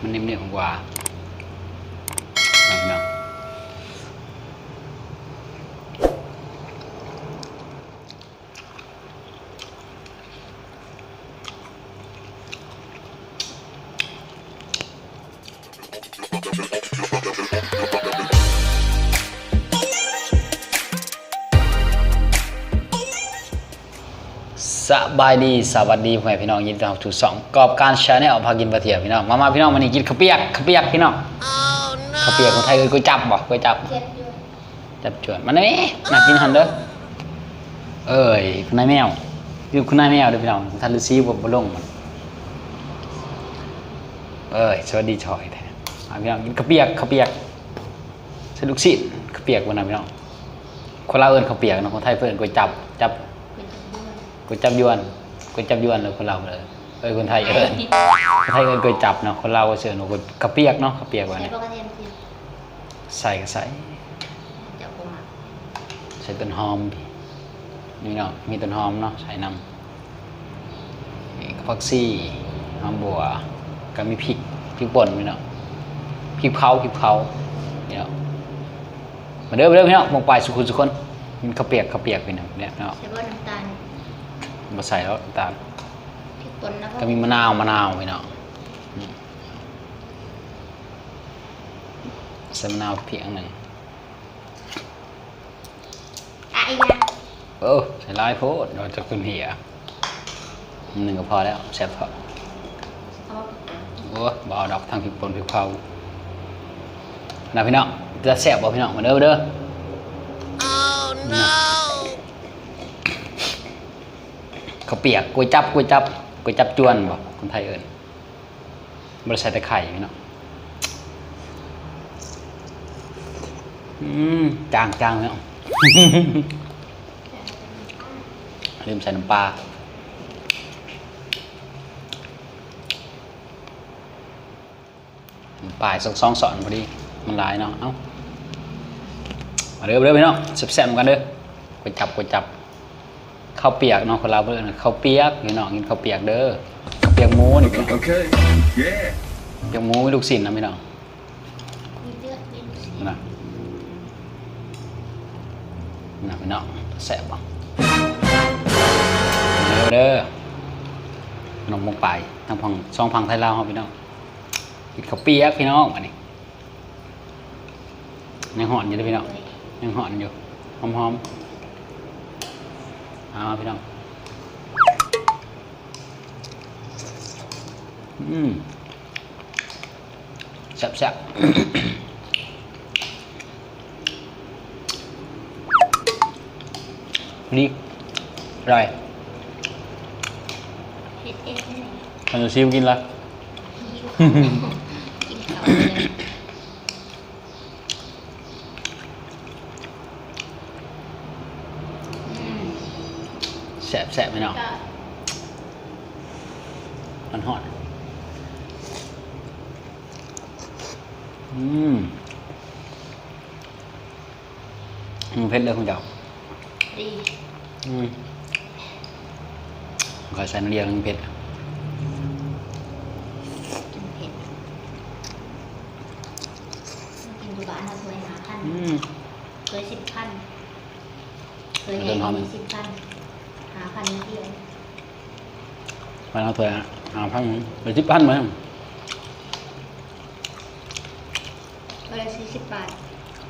มันนิ่ม สบายดีสวัสดีพ่อแม่พี่น้องยินดีต้อนรับสู่สองกอบการชาแนลพากินปลาเทียมพี่น้องมามาพี่น้องวันนี้กินข้าวเปียกข้าวเปียกพี่น้องข้าวเปียกของไทยเอ้ยก๋วยจับบ่ก๋วยจับเจ็บอยู่จับจวนมันนี่น่ากินหันเด้อเอ้ยคุณนายแมวอยู่คุณนายแมวเด้อพี่น้องท่านฤาษีบ่บ่ลงมันเอ้ยสวัสดีชอยแท้มาพี่น้องกินข้าวเปียกข้าวเปียกใส่ลูกศิษย์ข้าวเปียกบ่นะพี่น้องคนลาวเอิ้นข้าวเปียกเนาะคนไทยเพิ่นก๋วยจับจับเป็นจับด้วย ก๋วยจับยวนก๋วยจับยวนเลยคนเราเลยเอ้ยคนไทยเอิญคนไทยเอิญก๋วยจับเนาะคนเราวก็เสือหนูก๋วยกระเปียกเนาะกระเปียกวะใช้เนี่ยปกติทีใส่ก็ใส่จับกูมาใส่ต้นหอมพี่นี่เนาะมีต้นหอมเนาะใส่น้ำนี่ก็ผักซี่หอมบัวก็มีพริกพริกป่นพี่เนาะพริกเผาพริกเผานี่เนาะมาเด้อมาเด้อพี่เนาะมองไปสุขุนสุขคนกินข้าวเปียกข้าวเปียกพี่เนาะเนี่ยเนาะใช้ว่าน้ำตาล มาใส่แล้วน้ำตาลพริกป่นแล้วก็มีมะนาวมะนาวพี่เนาะอืมใส่มะนาวเพียงหนึ่งอะอีกนะเออใส่ลายโพดเราจะคุณเหียหนึ่งก็พอแล้วแซ่บพอเอาโอ้บ่เอาดอกทางพริกป่นพริกเผานะพี่น้องจะแซ่บบ่พี่น้องมาเด้อมาเด้อ no ข้าวเปียกก๋วยจับก๋วยจับก๋วยจับจวนบ่คนไทยเอิ้นบ่ได้ใส่แต่ไข่พี่น้องอืมจางจางพี่น้องลืมใส่น้ำปลาน้ำปลาสักสองสอนพอดี มันหลายเนาะ เอ้ามาเด้อมาเด้อพี่น้องแซ่บๆเหมือนกันเด้อก๋วยจับก๋วยจับ ข้าวเปียกเนาะคนเราวเพื่อนข้าวเปียกพี่น้องกินข้าวเปียกเด้อข้าวเปียกหมูนี่พี่น้อง Okay. Yeah. เปียกหมูมีลูกศิษย์นะพี่น้องมีเลือดมีสีนะนะพี่น้องแซ่บบ่เด้อเด้อขนมมงไปทางพังช่องพังไทยลาวเฮาพี่น้องกินข้าวเปียกพี่น้องอันนี้ยังหอนอยู่เด้อพี่น้องยังหอนอยู่หอมๆ เอาพี่น้อง อืมแซ่บๆดีอร่อยเผ็ดเองนี่มันจะซิวกินละกินข้าวเลย แสบแสบไหมเนาะก็มันหอดอืมอืมเผ็ดเลยคุณเจ้าดีอืมขอใส่น้ำเลียงเผ็ดกินเผ็ดกินดูบ้านเราเคยหาพันอืมเคยสิบพันเคยเดิให้นหอมไหมสิบพัน หาพันนิดเดียวมาเอาเถอะหาพันไปสิบพันไหมก็เลยสี่สิบบาท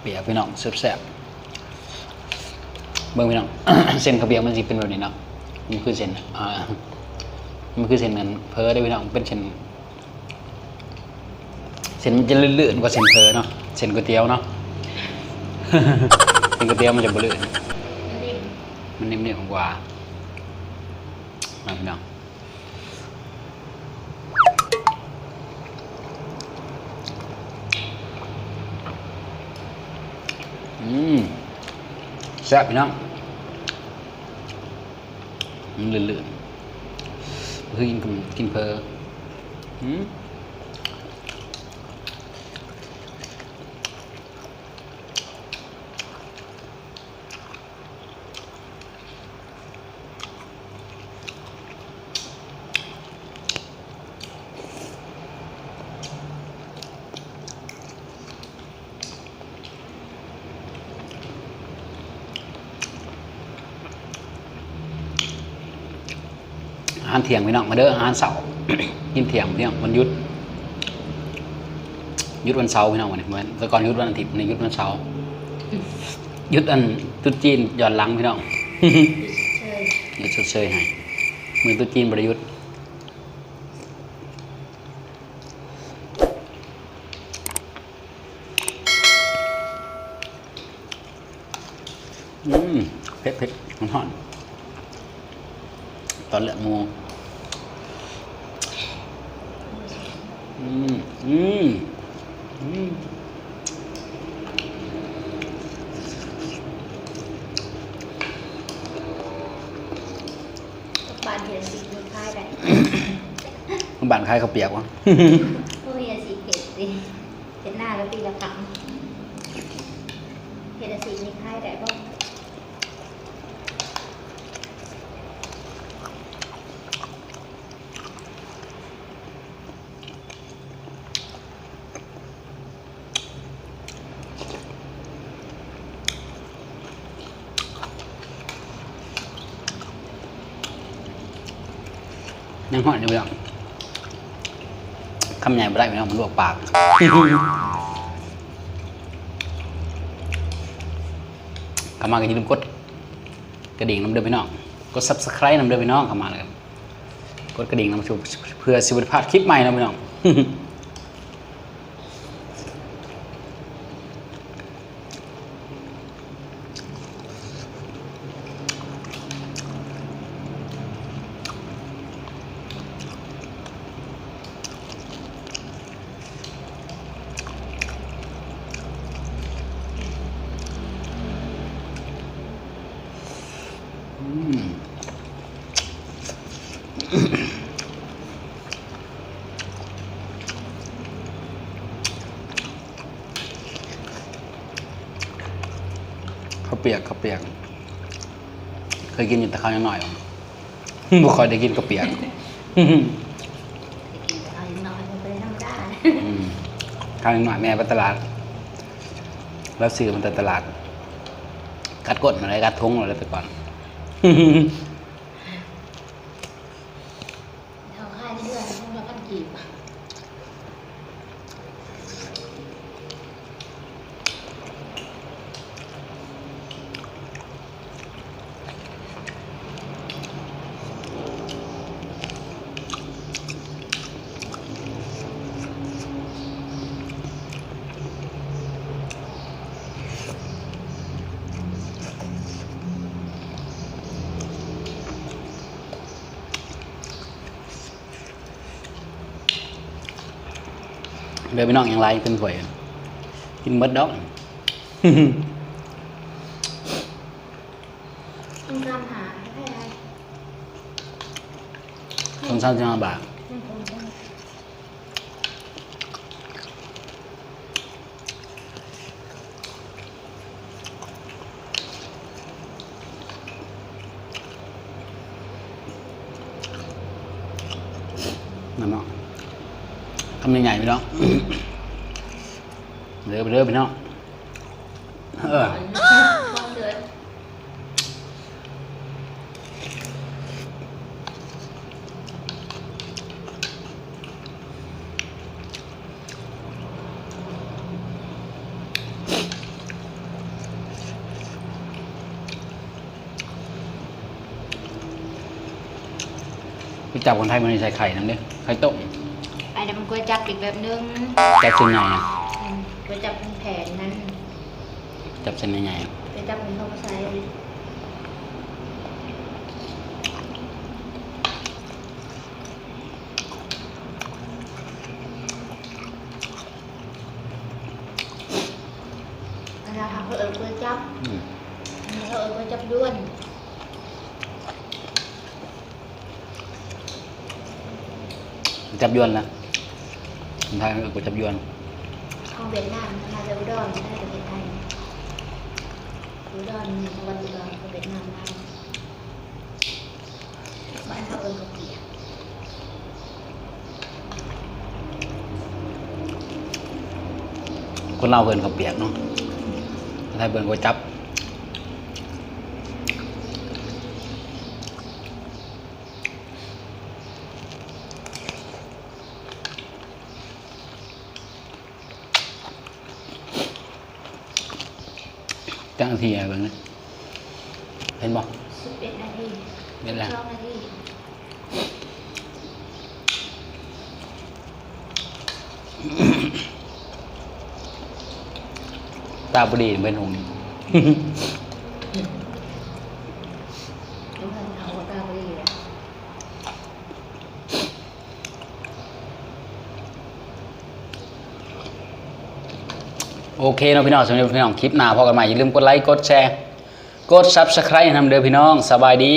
เปียกพี่น้องแสบแสบเบิ่งพี่น้อง เส้นข้าวเปียกมันสิเป็นแบบนี้เนาะมันคือเส้นอ่ามันคือเส้นนั้นเพอได้อพี่น้องเป็นเส้นเส้นมันจะลื่นๆกว่าเส้นเพอเนาะเส้นก๋วยเตี๋ยวเนาะเส้นก๋วยเตี๋ยวมันจะบ่ลื่นมันดิ่มมันนิ่มๆกว่า มาพี่น้องอืมแซ่บพี่น้องมันลื่นๆเฮ้ยกินกินเพออืมารเที่ยงพี่น้องมาเด้ออาหารเสาร์กินเที่ยงพี่น้องวันหยุดยุดวันเสาร์พี่น้องวันนี้เหมือนแต่ก่อนยุดวันอาทิตย์ในหยุดวันเสาร์ยุดอันตุ๊จีนย้อนหลังพี่น้องยุดชดเชยให้มือตุ๊จีนบริยุทธ์อืมเผ็ดเผ็ดหอม อืมอืมบานเทียนสีมือค่ายได้ มันบานคล้ายข้าวเปียกวะ พวกเฮียสีเผ็ดสิเผ็ดหน้าแล้วปีละครั้งเห็ดสีมีค่ายได้บ้าง ยังหอนอยู่พี่น้องคำใหญ่ไม่ได้พี่น้องมันลวกปากกลับมาก็อย่าลืมกดกระดิ่งน้ำเดือพี่น้อง กด subscribe น้ำเดือพี่น้องกลับมาเลยกดกระดิ่งน้ำชูเพื่อสิบพลาดคลิปใหม่น้ำไปน้อง ข้าวเปียกข้าวเปียก เคยกินอยู่แต่ข้าวยังหน่อยบ่บ่ค่อยได้กินข้าวเปียกไปกินแต่เอาอย่างน้อยมันเป็นธรรมดาอืมข้าวยังหน่อยแม่ไปตลาด แล้วซื้อมันแต่ตลาด กัดกดมาเลยกัดทงมาเลยแต่ก่อน เอาค่ายเรื่อยๆพวกเราพันกีบ เดินไปน้องอย่างไรเป็นถ้วยกินเมดดอกต้องตามหาให้อะไรสองสามสิบห้าบาท ไม่คงต้อง นั่นเนาะทำยังไงพี่น้องเดินไปเดินพี่น้องเออต้องเดินพี่จับคนไทยมันใส่ไข่น้ำเด้ไข่ต้ม ไอ้นั่นมันก๋วยจับอีกแบบนึงจับเส้นใหญ่อะอืมก๋วยจับเป็นแผนนั้นจับเส้นใหญ่ๆอะก๋วยจับเป็นข้าวใส่เวลาทำเขาเอิญก๋วยจับอืมเขาเอิญก๋วยจับด้วนจับยวนนะคน ไทยมันก็จับยวนของเวียดนามมาจากอุดรไม่ได้ประเทศไทยอุดรเนี่ยวันอุดรของเวียดนามมาบ้านเขาเอิญกบเปียกคนเราวเบินกับเปียกเนาะคนไทยเบินก็จับ จังนาทีอะไรบ้างนะเห็นบอกสิบเอ็ดนาทีเห็นแล้วสองนาทีตาบดีเป็นหง น้ำพันเอาหัวกาไปเลย โอเคเนาะพี่น้องสำหรับพี่น้องคลิปหน้าพอกันใหม่อย่าลืมกดไลค์กดแชร์ กด Subscribe ให้นำเด้อพี่น้องสบายดี